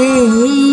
এই জীবনে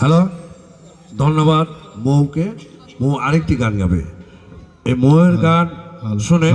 হ্যালো ধন্যবাদ মৌকে। মৌ আরেকটি গান গাবে। এই মৌয়ের গান শুনে